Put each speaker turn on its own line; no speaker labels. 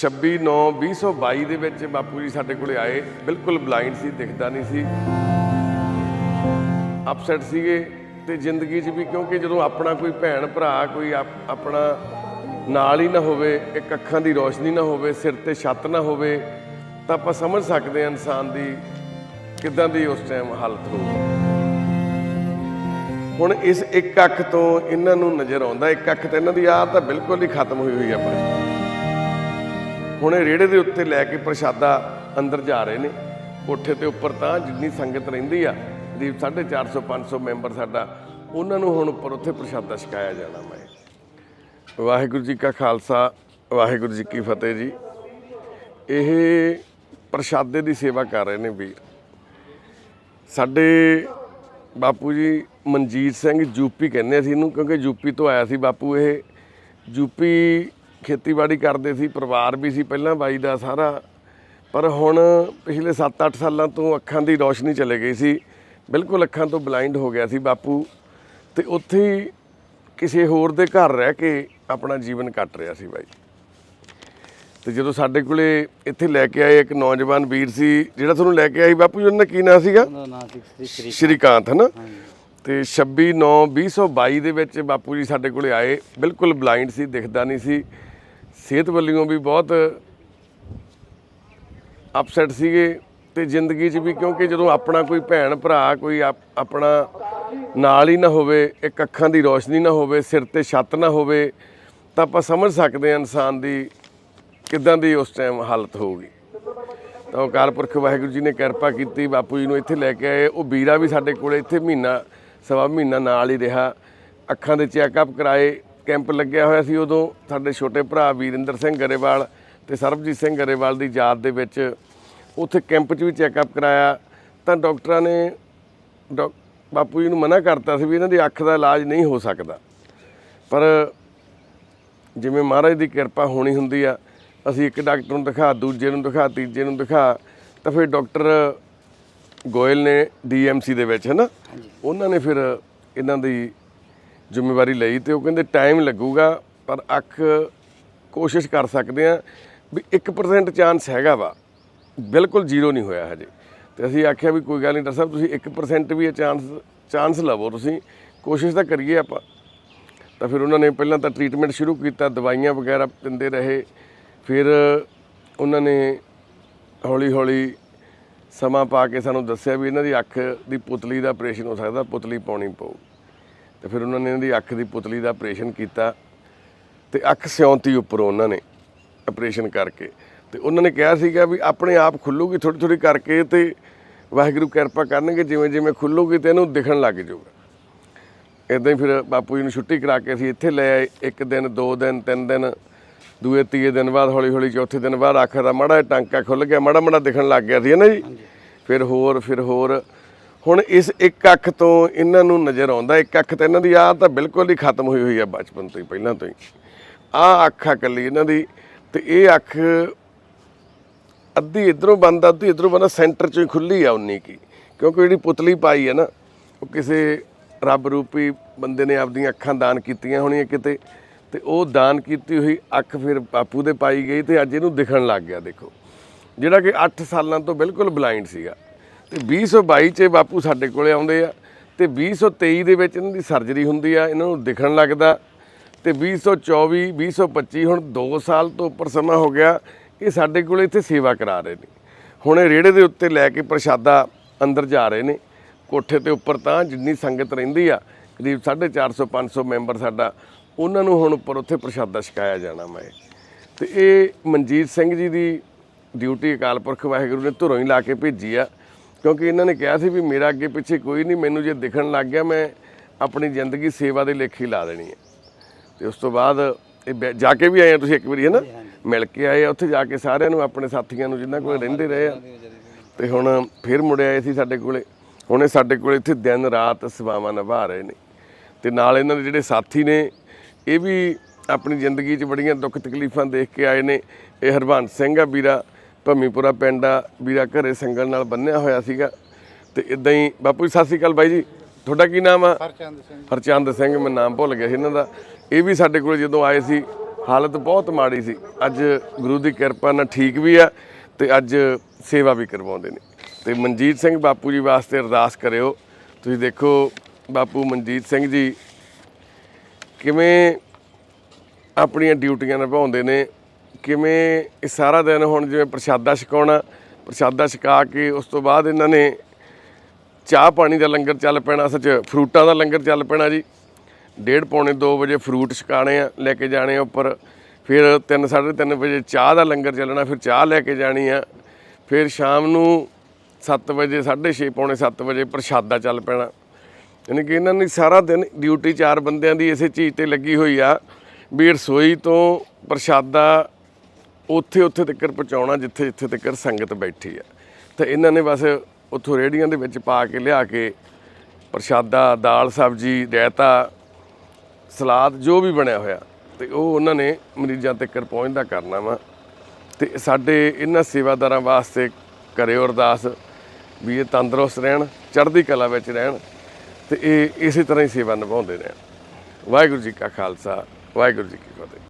26 9 2022 ਦੇ ਵਿੱਚ ਬਾਪੂ ਜੀ ਸਾਡੇ ਕੋਲੇ ਆਏ। ਬਿਲਕੁਲ ਬਲਾਈਂਡ ਸੀ, ਦਿਖਦਾ ਨਹੀਂ ਸੀ। ਅਪਸੈਟ ਸੀਗੇ ਤੇ ਜ਼ਿੰਦਗੀ 'ਚ ਵੀ ਕਿਉਂਕਿ ਜਦੋਂ ਆਪਣਾ ਕੋਈ ਭੈਣ ਭਰਾ, ਕੋਈ ਆਪ- ਆਪਣਾ ਨਾਲ ਹੀ ਨਾ ਹੋਵੇ, ਇੱਕ ਅੱਖਾਂ ਦੀ ਰੋਸ਼ਨੀ ਨਾ ਹੋਵੇ, ਸਿਰ ਤੇ ਛੱਤ ਨਾ ਹੋਵੇ, ਤਾਂ ਆਪਾਂ ਸਮਝ ਸਕਦੇ ਹਾਂ ਇਨਸਾਨ ਦੀ ਕਿੱਦਾਂ ਦੀ ਉਸ ਟਾਈਮ ਹਾਲਤ ਹੋਊਗੀ ਹੁਣ ਇਸ ਇੱਕ ਅੱਖ ਤੋਂ ਇਹਨਾਂ ਨੂੰ ਨਜ਼ਰ ਆਉਂਦਾ, ਇੱਕ ਅੱਖ ਤੇ ਇਹਨਾਂ ਦੀ ਆਹ ਤਾਂ ਬਿਲਕੁਲ ਹੀ ਖਤਮ ਹੋਈ ਹੋਈ ਆ ਆਪਣੀ। ਹੁਣ ਇਹ ਰੇੜੇ ਦੇ ਉੱਤੇ ਲੈ ਕੇ ਪ੍ਰਸ਼ਾਦਾ ਅੰਦਰ ਜਾ ਰਹੇ ਨੇ। ਕੋਠੇ ਤੇ ਉੱਪਰ ਤਾਂ ਜਿੰਨੀ ਸੰਗਤ ਰਹਿੰਦੀ ਆ ਕਰੀਬ 450 500 ਮੈਂਬਰ ਸਾਡਾ, ਉਹਨਾਂ ਨੂੰ ਹੁਣ ਉੱਪਰ ਉੱਥੇ ਪ੍ਰਸ਼ਾਦਾ ਛਕਾਇਆ ਜਾਣਾ ਮੈਂ। ਵਾਹਿਗੁਰੂ ਜੀ ਕਾ ਖਾਲਸਾ, ਵਾਹਿਗੁਰੂ ਜੀ ਕੀ ਫਤਿਹ ਜੀ। ਇਹ ਪ੍ਰਸ਼ਾਦੇ ਦੀ ਸੇਵਾ ਕਰ ਰਹੇ ਨੇ ਵੀਰ। ਸਾਡੇ ਬਾਪੂ ਜੀ ਮਨਜੀਤ ਸਿੰਘ ਯੂਪੀ ਕਹਿੰਦੇ ਸੀ ਇਹਨੂੰ, ਕਿਉਂਕਿ ਯੂਪੀ ਤੋਂ ਆਇਆ ਸੀ ਬਾਪੂ ਇਹ। ਯੂਪੀ ਖੇਤੀਬਾੜੀ ਕਰਦੇ ਸੀ ਪਰਿਵਾਰ ਵੀ ਸੀ ਪਹਿਲਾਂ ਬਾਈ ਦਾ ਸਾਰਾ। ਪਰ ਹੁਣ ਪਿਛਲੇ 7-8 ਸਾਲਾਂ ਤੋਂ ਅੱਖਾਂ ਦੀ ਰੋਸ਼ਨੀ ਚਲੇ ਗਈ ਸੀ। ਬਿਲਕੁਲ ਅੱਖਾਂ ਤੋਂ ਬਲਾਈਂਡ ਹੋ ਗਿਆ ਸੀ ਬਾਪੂ। ਤੇ ਉੱਥੇ ਹੀ ਕਿਸੇ ਹੋਰ ਦੇ ਘਰ ਰਹਿ ਕੇ ਆਪਣਾ ਜੀਵਨ ਕੱਟ ਰਿਹਾ ਸੀ ਬਾਈ। ਤੇ ਜਦੋਂ ਸਾਡੇ ਕੋਲੇ ਇੱਥੇ ਲੈ ਕੇ ਆਏ ਇੱਕ ਨੌਜਵਾਨ ਵੀਰ ਸੀ ਜਿਹੜਾ ਤੁਹਾਨੂੰ ਲੈ ਕੇ ਆਈ ਬਾਪੂ ਜੀ ਉਹਨਾਂ ਦਾ ਕੀ ਨਾਂ ਸੀਗਾ? ਸ਼੍ਰੀਕਾਂਤ। ਹੈ ਨਾ ਤੇ 26 9 2022 ਦੇ ਵਿੱਚ ਬਾਪੂ ਜੀ ਸਾਡੇ ਕੋਲੇ ਆਏ। ਬਿਲਕੁਲ ਬਲਾਈਂਡ ਸੀ ਦਿਖਦਾ ਨਹੀਂ ਸੀ। ਸਿਹਤ ਵੱਲੋਂ ਵੀ ਬਹੁਤ ਅਪਸੈਟ ਸੀਗੇ ਤੇ ਜ਼ਿੰਦਗੀ 'ਚ ਵੀ ਕਿਉਂਕਿ ਜਦੋਂ ਆਪਣਾ ਕੋਈ ਭੈਣ, ਭਰਾ, ਕੋਈ ਆਪ- ਆਪਣਾ ਨਾਲ ਹੀ ਨਾ ਹੋਵੇ, ਇੱਕ ਅੱਖਾਂ ਦੀ ਰੋਸ਼ਨੀ ਨਾ ਹੋਵੇ, ਸਿਰ ਤੇ ਛੱਤ ਨਾ ਹੋਵੇ, ਤਾਂ ਆਪਾਂ ਸਮਝ ਸਕਦੇ ਹਾਂ ਇਨਸਾਨ ਦੀ ਕਿੱਦਾਂ ਦੀ ਉਸ ਟਾਈਮ ਹਾਲਤ ਹੋਊਗੀ। ਤਾਂ ਅਕਾਲ ਪੁਰਖ ਵਾਹਿਗੁਰੂ ਜੀ ਨੇ ਕਿਰਪਾ ਕੀਤੀ, ਬਾਪੂ ਜੀ ਨੂੰ ਇੱਥੇ ਲੈ ਕੇ ਆਏ। ਉਹ ਵੀਰਾ ਵੀ ਸਾਡੇ ਕੋਲੇ ਇੱਥੇ ਮਹੀਨਾ, ਸਵਾ ਮਹੀਨਾ ਨਾਲ ਹੀ ਰਿਹਾ। ਅੱਖਾਂ ਦੇ ਚੈੱਕਅਪ ਕਰਾਏ। ਕੈਂਪ ਲੱਗਿਆ ਹੋਇਆ ਸੀ ਉਦੋਂ ਸਾਡੇ ਛੋਟੇ ਭਰਾ ਵੀਰਿੰਦਰ ਸਿੰਘ ਗਰੇਵਾਲ ਤੇ ਸਰਬਜੀਤ ਸਿੰਘ ਗਰੇਵਾਲ ਦੀ ਯਾਦ ਦੇ ਵਿੱਚ ਉੱਥੇ ਕੈਂਪ 'ਚ ਵੀ ਚੈੱਕਅਪ ਕਰਾਇਆ। ਤਾਂ ਡਾਕਟਰਾਂ ਨੇ ਬਾਪੂ ਜੀ ਨੂੰ ਮਨਾ ਕਰਤਾ ਸੀ ਵੀ ਇਹਨਾਂ ਦੀ ਅੱਖ ਦਾ ਇਲਾਜ ਨਹੀਂ ਹੋ ਸਕਦਾ। ਪਰ ਜਿਵੇਂ ਮਹਾਰਾਜ ਦੀ ਕਿਰਪਾ ਹੋਣੀ ਹੁੰਦੀ ਆ ਅਸੀਂ ਇੱਕ ਡਾਕਟਰ ਨੂੰ ਦਿਖਾ ਦੂਜੇ ਨੂੰ ਦਿਖਾ ਤੀਜੇ ਨੂੰ ਦਿਖਾ ਤਾਂ ਫਿਰ ਡਾਕਟਰ ਗੋਇਲ ਨੇ ਡੀਐਮਸੀ ਦੇ ਵਿੱਚ ਹੈ ਨਾ ਉਹਨਾਂ ਨੇ ਫਿਰ ਇਹਨਾਂ ਦੀ ਜ਼ਿੰਮੇਵਾਰੀ ਲਈ ਤੇ ਉਹ ਕਹਿੰਦੇ ਟਾਈਮ ਲੱਗੂਗਾ, ਪਰ ਅੱਖ ਕੋਸ਼ਿਸ਼ ਕਰ ਸਕਦੇ ਆ ਵੀ 1% ਚਾਂਸ ਹੈਗਾ ਵਾ। ਬਿਲਕੁਲ ਜ਼ੀਰੋ ਨਹੀਂ ਹੋਇਆ ਹਜੇ। ਤੇ ਅਸੀਂ ਆਖਿਆ ਵੀ ਕੋਈ ਗੱਲ ਨਹੀਂ, ਡਾਕਟਰ ਸਾਹਿਬ, ਤੁਸੀਂ 1% ਵੀ ਇਹ ਚਾਂਸ ਚਾਂਸ ਲਵੋ ਤੁਸੀਂ। ਕੋਸ਼ਿਸ਼ ਤਾਂ ਕਰੀਏ ਆਪਾਂ। ਤਾਂ ਫਿਰ ਉਹਨਾਂ ਨੇ ਪਹਿਲਾਂ ਤਾਂ ਟ੍ਰੀਟਮੈਂਟ ਸ਼ੁਰੂ ਕੀਤਾ, ਦਵਾਈਆਂ ਵਗੈਰਾ ਦਿੰਦੇ ਰਹੇ। ਫਿਰ ਉਹਨਾਂ ਨੇ ਹੌਲੀ ਹੌਲੀ ਸਮਾਂ ਪਾ ਕੇ ਸਾਨੂੰ ਦੱਸਿਆ ਵੀ ਇਹਨਾਂ ਦੀ ਅੱਖ ਦੀ ਪੁਤਲੀ ਦਾ ਆਪਰੇਸ਼ਨ ਹੋ ਸਕਦਾ, ਪੁਤਲੀ ਪਾਉਣੀ ਪਊ। ਤੇ ਫਿਰ ਉਹਨਾਂ ਨੇ ਇਹਨਾਂ ਦੀ ਅੱਖ ਦੀ ਪੁਤਲੀ ਦਾ ਆਪਰੇਸ਼ਨ ਕੀਤਾ ਤੇ ਅੱਖ ਸਿਉਂਤੀ ਉੱਪਰੋਂ ਉਹਨਾਂ ਨੇ ਆਪਰੇਸ਼ਨ ਕਰਕੇ ਤੇ ਉਹਨਾਂ ਨੇ ਕਿਹਾ ਸੀਗਾ ਵੀ ਆਪਣੇ ਆਪ ਖੁੱਲੂਗੀ ਥੋੜੀ ਥੋੜੀ ਕਰਕੇ ਤੇ ਵਾਹਿਗੁਰੂ ਕਿਰਪਾ ਕਰਨਗੇ ਜਿਵੇਂ ਜਿਵੇਂ ਖੁੱਲੂਗੀ ਤੇ ਇਹਨੂੰ ਦਿਖਣ ਲੱਗ ਜਾਊਗਾ। ਇਦਾਂ ਹੀ ਫਿਰ ਬਾਪੂ ਜੀ ਨੂੰ ਛੁੱਟੀ ਕਰਾ ਕੇ ਅਸੀਂ ਇੱਥੇ ਲੈ ਆਏ ਇੱਕ ਦਿਨ ਦੋ ਦਿਨ ਤਿੰਨ ਦਿਨ ਦੂਏ ਤੀਏ ਦਿਨ ਬਾਅਦ ਹੌਲੀ ਹੌਲੀ ਚੌਥੇ ਦਿਨ ਬਾਅਦ ਅੱਖ ਦਾ ਮਾੜਾ ਟਾਂਕਾ ਖੁੱਲ ਗਿਆ ਮਾੜਾ ਮਾੜਾ ਦਿਖਣ ਲੱਗ ਗਿਆ ਸੀ ਨਾ ਜੀ? ਫਿਰ ਹੋਰ ਫਿਰ ਹੋਰ ਹੁਣ ਇਸ ਇੱਕ ਅੱਖ ਤੋਂ ਇਹਨਾਂ ਨੂੰ ਨਜ਼ਰ ਆਉਂਦਾ, ਇੱਕ ਅੱਖ ਤਾਂ ਇਹਨਾਂ ਦੀ ਆਹ ਤਾਂ ਬਿਲਕੁਲ ਹੀ ਖਤਮ ਹੋਈ ਹੋਈ ਆ ਬਚਪਨ ਤੋਂ ਹੀ, ਪਹਿਲਾਂ ਤੋਂ ਹੀ। ਆਹ ਅੱਖ ਆ ਇਕੱਲੀ ਇਹਨਾਂ ਦੀ ਤੇ ਇਹ ਅੱਖ ਅੱਧੀ ਇਧਰੋਂ ਬੰਦ ਅੱਧੀ ਇਧਰੋਂ ਬੰਦ ਸੈਂਟਰ ਚੋਂ ਹੀ ਖੁੱਲੀ ਆ ਉਨੀ ਕੀ। ਕਿਉਂਕਿ ਜਿਹੜੀ ਪੁਤਲੀ ਪਾਈ ਹੈ ਨਾ, ਉਹ ਕਿਸੇ ਰੱਬ ਰੂਪੀ ਬੰਦੇ ਨੇ ਆਪਦੀਆਂ ਅੱਖਾਂ ਦਾਨ ਕੀਤੀਆਂ ਹੋਣੀਆਂ ਕਿਤੇ, ਤੇ ਉਹ ਦਾਨ ਕੀਤੀ ਹੋਈ ਅੱਖ ਫਿਰ ਬਾਪੂ ਦੇ ਪਾਈ ਗਈ ਤੇ ਅੱਜ ਇਹਨੂੰ ਦਿਖਣ ਲੱਗ ਗਿਆ, ਦੇਖੋ। ਜਿਹੜਾ ਕਿ 8 ਸਾਲਾਂ ਤੋਂ ਬਿਲਕੁਲ ਬਲਾਈਂਡ ਸੀਗਾ। ਤੇ 2022 ਚ ਇਹ ਬਾਪੂ ਸਾਡੇ ਕੋਲੇ ਆਉਂਦੇ ਆ ਤੇ 2023 ਦੇ ਵਿੱਚ ਇਹਨਾਂ ਦੀ ਸਰਜਰੀ ਹੁੰਦੀ ਆ, ਇਹਨਾਂ ਨੂੰ ਦਿਖਣ ਲੱਗਦਾ। ਤੇ 2024 2025 ਹੁਣ 2 ਸਾਲ ਤੋਂ ਉੱਪਰ ਸਮਾਂ ਹੋ ਗਿਆ, ਇਹ ਸਾਡੇ ਕੋਲੇ ਇੱਥੇ ਸੇਵਾ ਕਰਾ ਰਹੇ ਨੇ। ਹੁਣ ਇਹ ਰੇੜੇ ਦੇ ਉੱਤੇ ਲੈ ਕੇ ਪ੍ਰਸ਼ਾਦਾ ਅੰਦਰ ਜਾ ਰਹੇ ਨੇ। ਕੋਠੇ ਤੇ ਉੱਪਰ ਤਾਂ ਜਿੰਨੀ ਸੰਗਤ ਰਹਿੰਦੀ ਆ, ਕਰੀਬ 450 500 ਮੈਂਬਰ ਸਾਡਾ, ਉਹਨਾਂ ਨੂੰ ਹੁਣ ਉੱਪਰ ਉੱਥੇ ਪ੍ਰਸ਼ਾਦਾ ਛਕਾਇਆ ਜਾਣਾ ਮੈਂ ਤੇ ਇਹ ਮਨਜੀਤ ਸਿੰਘ ਜੀ ਦੀ ਡਿਊਟੀ ਅਕਾਲ ਪੁਰਖ ਵਾਹਿਗੁਰੂ ਨੇ ਧੁਰੋਂ ਹੀ ਲਾ ਕੇ ਭੇਜੀ ਆ। ਕਿਉਂਕਿ ਇਹਨਾਂ ਨੇ ਕਿਹਾ ਸੀ ਵੀ ਮੇਰਾ ਅੱਗੇ ਪਿੱਛੇ ਕੋਈ ਨਹੀਂ ਮੈਨੂੰ ਜੇ ਦਿਖਣ ਲੱਗ ਗਿਆ ਮੈਂ ਆਪਣੀ ਜ਼ਿੰਦਗੀ ਸੇਵਾ ਦੇ ਲੇਖੀ ਲਾ ਦੇਣੀ ਹੈ। ਤੇ ਉਸ ਤੋਂ ਬਾਅਦ ਇਹ ਜਾ ਕੇ ਵੀ ਆਏ ਆ ਤੁਸੀਂ ਇੱਕ ਵਾਰੀ ਹੈ ਨਾ? ਮਿਲ ਕੇ ਆਏ ਆ ਉੱਥੇ ਜਾ ਕੇ ਸਾਰਿਆਂ ਨੂੰ ਆਪਣੇ ਸਾਥੀਆਂ ਨੂੰ ਜਿਨ੍ਹਾਂ ਕੋਲ ਰਹਿੰਦੇ ਰਹੇ ਆ। ਤੇ ਹੁਣ ਫਿਰ ਮੁੜ ਆਏ ਸੀ ਸਾਡੇ ਕੋਲੇ। ਹੁਣ ਇਹ ਸਾਡੇ ਕੋਲੇ ਇੱਥੇ ਦਿਨ ਰਾਤ ਸੇਵਾਵਾਂ ਨਿਭਾ ਰਹੇ ਨੇ। ਤੇ ਨਾਲ ਇਹਨਾਂ ਦੇ ਜਿਹੜੇ ਸਾਥੀ ਨੇ ਇਹ ਵੀ ਆਪਣੀ ਜ਼ਿੰਦਗੀ 'ਚ ਬੜੀਆਂ ਦੁੱਖ ਤਕਲੀਫਾਂ ਦੇਖ ਕੇ ਆਏ ਨੇ। ਇਹ ਹਰਬੰਸ ਸਿੰਘ ਆ ਵੀਰਾ ਭੰਮੀਪੁਰਾ ਪਿੰਡ ਆ ਵੀਰਾ ਘਰੇ ਸੰਗਲ ਨਾਲ ਬੰਨਿਆ ਹੋਇਆ ਸੀਗਾ। ਤੇ ਇਦਾਂ ਹੀ ਬਾਪੂ ਜੀ ਸਤਿ ਸ਼੍ਰੀ ਅਕਾਲ ਬਾਈ ਜੀ। ਤੁਹਾਡਾ ਕੀ ਨਾਮ ਆ?
ਹਰਚੰਦ ਸਿੰਘ।
ਹਰਚੰਦ ਸਿੰਘ ਮੈਂ ਨਾਮ ਭੁੱਲ ਗਿਆ ਸੀ ਇਹਨਾਂ ਦਾ। ਇਹ ਵੀ ਸਾਡੇ ਕੋਲ ਜਦੋਂ ਆਏ ਸੀ ਹਾਲਤ ਬਹੁਤ ਮਾੜੀ ਸੀ। ਅੱਜ ਗੁਰੂ ਦੀ ਕਿਰਪਾ ਨਾਲ ਠੀਕ ਵੀ ਆ ਤੇ ਅੱਜ ਸੇਵਾ ਵੀ ਕਰਵਾਉਂਦੇ ਨੇ। ਤੇ ਮਨਜੀਤ ਸਿੰਘ ਬਾਪੂ ਜੀ ਵਾਸਤੇ ਅਰਦਾਸ ਕਰਿਓ। ਤੁਸੀਂ ਦੇਖੋ ਬਾਪੂ ਮਨਜੀਤ ਸਿੰਘ ਜੀ ਕਿਵੇਂ ਆਪਣੀਆਂ ਡਿਊਟੀਆਂ ਨਿਭਾਉਂਦੇ ਨੇ। ਕਿਵੇਂ ਇਹ ਸਾਰਾ ਦਿਨ ਹੁਣ ਜਿਵੇਂ ਪ੍ਰਸ਼ਾਦਾ ਛਕਾਉਣਾ, ਪ੍ਰਸ਼ਾਦਾ ਛਕਾ ਕੇ ਉਸ ਤੋਂ ਬਾਅਦ ਇਹਨਾਂ ਨੇ ਚਾਹ ਪਾਣੀ ਦਾ ਲੰਗਰ ਚੱਲ ਪੈਣਾ, ਸੱਚ ਫਰੂਟਾਂ ਦਾ ਲੰਗਰ ਚੱਲ ਪੈਣਾ ਜੀ। ਡੇਢ ਪੌਣੇ 2 ਵਜੇ ਫਰੂਟ ਛਕਾਣੇ ਆ, ਲੈ ਕੇ ਜਾਣੇ ਆ ਉੱਪਰ। ਫਿਰ 3 3:30 ਵਜੇ ਚਾਹ ਦਾ ਲੰਗਰ ਚੱਲਣਾ, ਫਿਰ ਚਾਹ ਲੈ ਕੇ ਜਾਣੀ ਆ। ਫਿਰ ਸ਼ਾਮ ਨੂੰ 7 ਵਜੇ 6:30 ਪੌਣੇ 7 ਵਜੇ ਪ੍ਰਸ਼ਾਦਾ ਚੱਲ ਪੈਣਾ। ਯਾਨੀ ਕਿ ਇਹਨਾਂ ਨੇ ਸਾਰਾ ਦਿਨ ਡਿਊਟੀ ਚਾਰ ਬੰਦਿਆਂ ਦੀ ਇਸੇ ਚੀਜ਼ ਤੇ ਲੱਗੀ ਹੋਈ ਆ, ਵੀ ਰਸੋਈ ਤੋਂ ਪ੍ਰਸ਼ਾਦਾ ਉੱਥੇ ਉੱਥੇ ਤੱਕ ਪਹੁੰਚਾਉਣਾ ਜਿੱਥੇ ਜਿੱਥੇ ਤੱਕ ਸੰਗਤ ਬੈਠੀ ਆ। ਤਾਂ ਇਹਨਾਂ ਨੇ ਬਸ ਉੱਥੋਂ ਰੇੜੀਆਂ ਦੇ ਵਿੱਚ ਪਾ ਕੇ ਲਿਆ ਕੇ ਪ੍ਰਸ਼ਾਦਾ, ਦਾਲ ਸਬਜੀ, ਰਾਇਤਾ, ਸਲਾਦ, ਜੋ ਵੀ ਬਣਿਆ ਹੋਇਆ। ਤੇ ਉਹ ਉਹਨਾਂ ਨੇ ਮਰੀਜ਼ਾਂ ਤੱਕ ਪਹੁੰਚਦਾ ਕਰਨਾ ਵਾ। ਤੇ ਸਾਡੇ ਇਹਨਾਂ ਸੇਵਾਦਾਰਾਂ ਵਾਸਤੇ ਕਰਿਓ ਅਰਦਾਸ ਵੀ ਇਹ ਤੰਦਰੁਸਤ ਰਹਿਣ, ਚੜ੍ਹਦੀ ਕਲਾ ਵਿੱਚ ਰਹਿਣ ਤੇ ਇਹ ਇਸੇ ਤਰ੍ਹਾਂ ਹੀ ਸੇਵਾ ਨਿਭਾਉਂਦੇ ਰਹਿਣ। ਵਾਹਿਗੁਰੂ ਜੀ ਕਾ ਖਾਲਸਾ, ਵਾਹਿਗੁਰੂ ਜੀ ਕੀ ਫਤਿਹ।